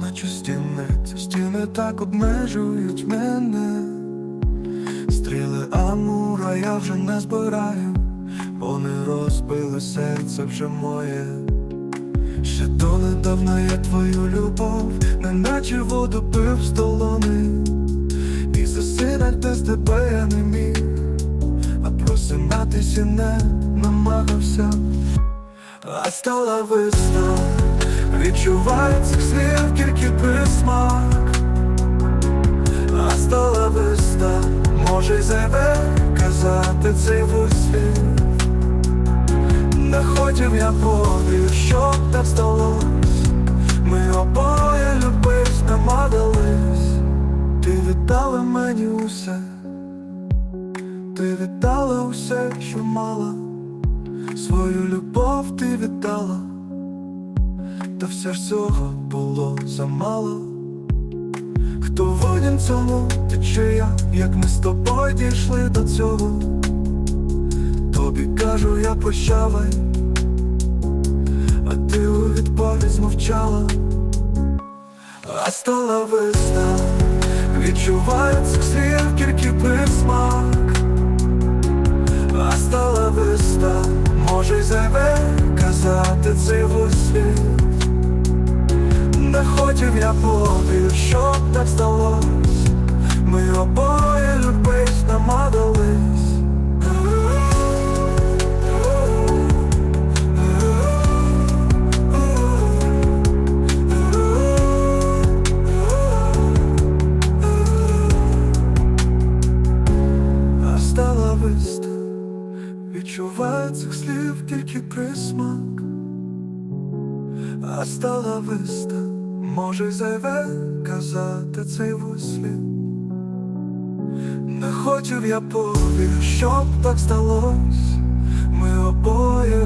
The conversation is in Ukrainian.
бачу стіни, ці стіни так обмежують мене. Стріли Амура я вже не збираю, вони розбили серце вже моє. Ще донедавна я твою любов, неначе воду пив з долони. І засинати з тебе я не міг, а просинатися не намагався. А стала весна, відчуваю слів тільки присмак. А стала весна, може й зайве казати цей вислів. Не хотів я повір, щоб так сталось. Ми обоє любись, намадались. Ти віддала мені усе, ти віддала усе, що мала. Свою любов ти віддала, та все ж цього було замало. Хто винен цьому, ти чи я, як ми з тобою дійшли до цього? Тобі кажу, я прощавай, а ти у відповідь змовчала, а стала весна, відчуваю цих слів тільки присмак. Хотів я повір, щоб так сталось Ми обоє любись намадались А стала виста Відчуваю цих слів тільки присмак, а стала виста, може й зайве казати цей вислів. Не хотів я повір, щоб так сталося, Ми обоє